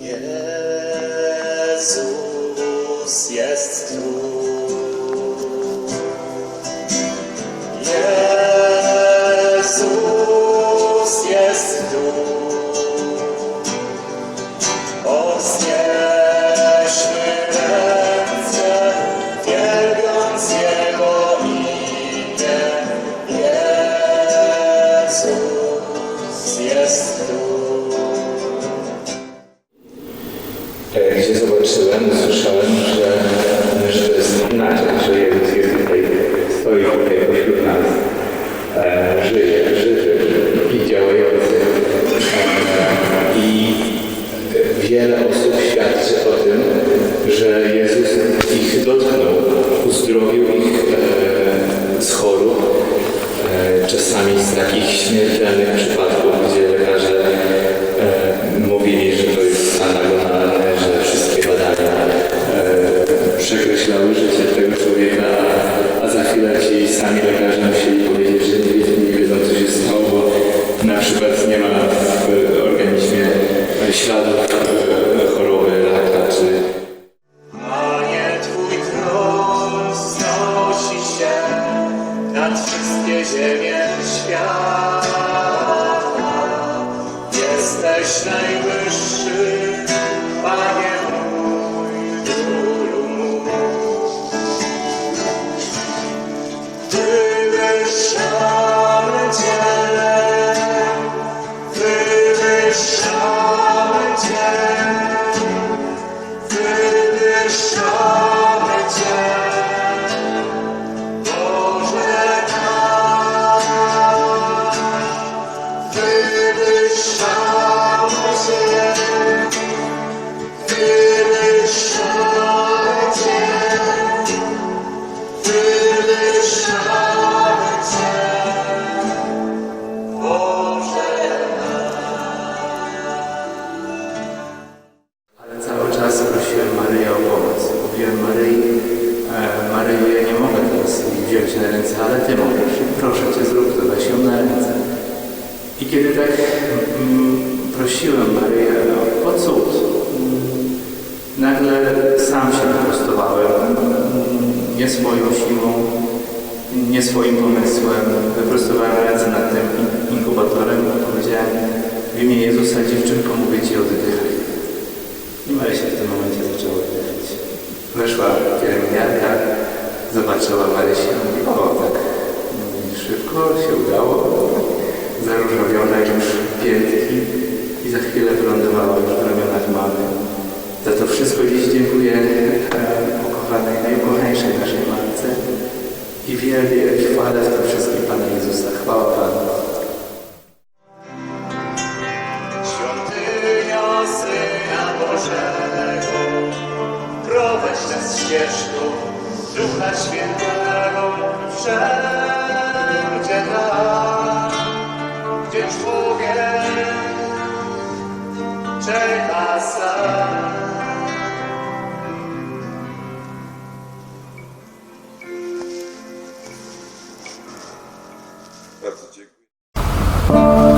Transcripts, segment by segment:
Jezus jest tu. Zobaczyłem, usłyszałem, że, że to jest inaczej, że Jezus jest tutaj, stoi tutaj pośród nas, e, żyje, i działający. E, I wiele osób świadczy o tym, że Jezus ich dotknął, uzdrowił ich e, z chorób, e, czasami z takich śmiertelnych przypadków, stay I worship. Ty możesz. Proszę Cię, zrób to, weź ją na ręce. I kiedy tak mm, prosiłem Maryję o, o cud, mm, nagle sam się wyprostowałem. Mm, Nie swoją siłą, nie swoim pomysłem. Wyprostowałem ręce nad tym in- inkubatorem i powiedziałem w imię Jezusa, dziewczynko, mówię Ci oddychaj. I Marysia w tym momencie zaczęła oddychać. Weszła pielęgniarka, zobaczyła Marysię i mówi, o tak, szybko się udało, zaróżowione już piętki i za chwilę wylądowała już w ramionach mamy. Za to wszystko dziś dziękuję e, ukochanej, najukochańszej naszej Matce i wielbię i chwalę w tym wszystkim Pana Jezusa. Chwała Panu. Świątynia Syna Bożego, prowadź nas ścieżką Ducha Świętego wszędzie tam, gdzie człowiek czeka sam.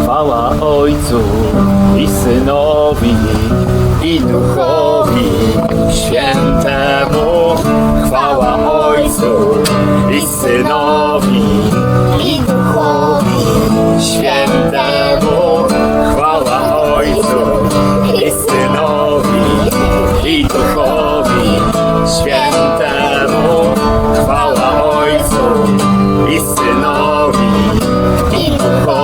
Chwała Ojcu i Synowi i Duchowi Świętemu. Synowi i Duchowi Świętemu. Chwała Ojcu i Synowi i Duchowi